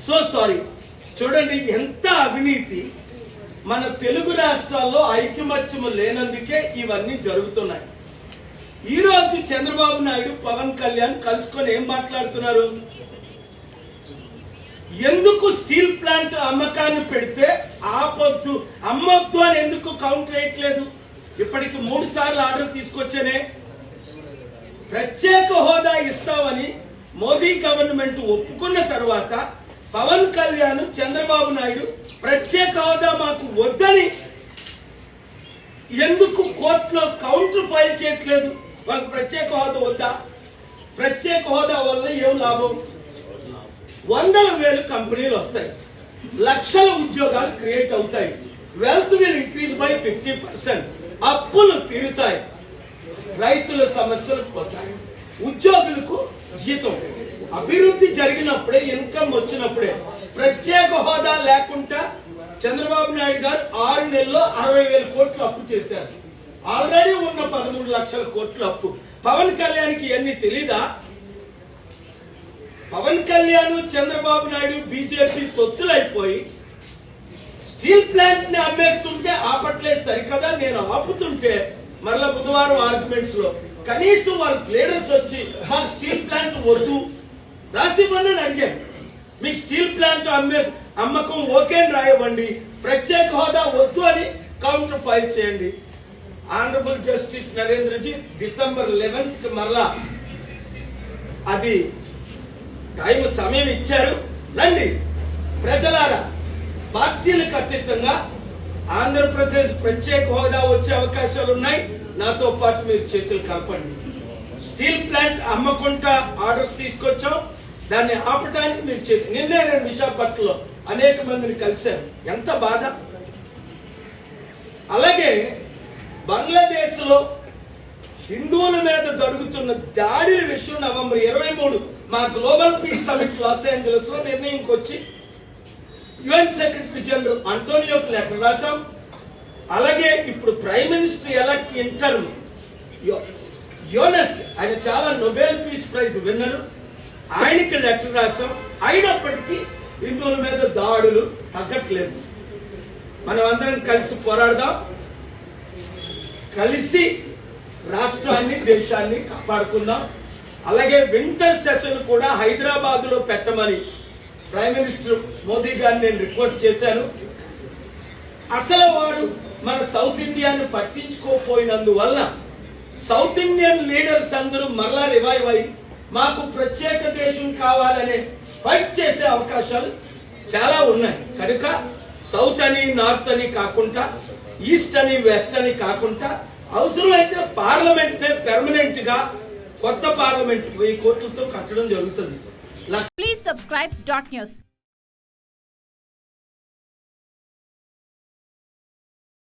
So sorry చూడండి ఎంత అవినీతి. మన తెలుగు రాష్ట్రాల్లో ఐక్యమత్యము లేనందుకే ఇవన్నీ జరుగుతున్నాయి. ఈ రోజు చంద్రబాబు నాయుడు పవన్ కళ్యాణ్ కలుసుకొని ఏం మాట్లాడుతున్నారు? ఎందుకు స్టీల్ ప్లాంట్ అమ్మకాన్ని పెడితే ఆపొద్దు అమ్మొద్దు అని ఎందుకు కౌంటర్ వేయట్లేదు? ఇప్పటికి మూడు సార్లు ఆర్డర్ తీసుకొచ్చేనే. ప్రత్యేక హోదా ఇస్తామని మోదీ గవర్నమెంట్ ఒప్పుకున్న తర్వాత పవన్ కళ్యాణ్ చంద్రబాబు నాయుడు ప్రత్యేక హోదా మాకు వద్దని ఎందుకు కోర్టులో కౌంటర్ ఫైల్ చేయట్లేదు? మాకు ప్రత్యేక హోదా వద్దా? ప్రత్యేక హోదా వల్ల ఏం లాభం? వందల వేలు కంపెనీలు వస్తాయి. లక్షల ఉద్యోగాలు క్రియేట్ అవుతాయి. Wealth will increase by fifty percent. అప్పులు తీరుతాయి. రైతుల సమస్యలు పోతాయి. ఉద్యోగులకు జీతం. అభివృద్ధి జరిగినప్పుడే ఇన్కమ్ వచ్చినప్పుడే ప్రత్యేక హోదా లేకుండా చంద్రబాబు నాయుడు గారు ఆరు నెలల్లో అరవై వేల కోట్లు అప్పు చేశారు. ఆల్రెడీ ఉన్న పదమూడు లక్షల కోట్లు అప్పు. పవన్ కళ్యాణ్కి ఇవన్నీ తెలీదా? పవన్ కళ్యాణ్ చంద్రబాబు నాయుడు బీజేపీ తొత్తులైపోయి స్టీల్ ప్లాంట్ని అమ్మేస్తుంటే ఆపట్లేదు సరికదా? నేను ఆపుతుంటే మరలా బుధవారం ఆర్గ్యుమెంట్స్లో కనీసం వాళ్ళ లీడర్స్ వచ్చి మా స్టీల్ ప్లాంట్ వద్దు. రాసివ్వండి అని అడిగాను మీకు స్టీల్ ప్లాంట్ అమ్మే అమ్మకం ఓకే అని రాయవ్వండి. ప్రత్యేక హోదా వద్దు అని కౌంటర్ ఫైల్ చేయండి. ఆనరబుల్ జస్టిస్ నరేంద్రజీ డిసెంబర్ లెవెన్త్కి మరలా అది టైం సమయం ఇచ్చారు. రండి. ప్రజలారా పార్టీలకు అతీతంగా ఆంధ్రప్రదేశ్ ప్రత్యేక హోదా వచ్చే అవకాశాలు ఉన్నాయి నాతో పాటు మీరు చేతులు కలపండి. స్టీల్ ప్లాంట్ అమ్మకుండా ఆర్డర్స్ తీసుకొచ్చాం. దాన్ని ఆపటానికి మీరు చేతి నిన్నే నేను విశాఖపట్నంలో అనేక మందిని కలిశాను. ఎంత బాధ? అలాగే బంగ్లాదేశ్లో హిందువుల మీద జరుగుతున్న దాడుల విషయం నవంబర్ ఇరవై మూడు మా గ్లోబల్ పీస్ సమిట్ లాస్ ఏంజలస్లో నిర్ణయంకి వచ్చి యుఎన్ సెక్రటరీ జనరల్ అంటోనియోకి లెటర్ రాశాం. అలాగే ఇప్పుడు prime minister elect interim Yunus ఆయన చాలా నొబెల్ పీస్ ప్రైజ్ విన్నరు. ఆయనకి లెటర్ రాసాం. అయినప్పటికీ హిందువుల మీద దాడులు తగ్గట్లేదు. మనం అందరం కలిసి పోరాడదాం. కలిసి రాష్ట్రాన్ని దేశాన్ని కాపాడుకుందాం. అలాగే వింటర్ సెషన్ కూడా హైదరాబాద్లో పెట్టమని ప్రైమ్ మినిస్టర్ మోదీ గారిని నేను రిక్వెస్ట్ చేశాను. అసలు వాడు మన సౌత్ ఇండియాను పట్టించుకోపోయినందువల్ల సౌత్ ఇండియన్ లీడర్స్ అందరూ మరలా రివైవ్ అయ్యి మాకు ప్రత్యేక దేశం కావాలనే ఫైట్ చేసే అవకాశాలు చాలా ఉన్నాయి. కనుక సౌత్ అని నార్త్ అని కాకుండా ఈస్ట్ అని వెస్ట్ అని కాకుండా అవసరమైతే పార్లమెంట్ నే పెర్మనెంట్గా కొత్త పార్లమెంట్ వెయ్యి కోట్లతో కట్టడం జరుగుతుంది. Please subscribe dot news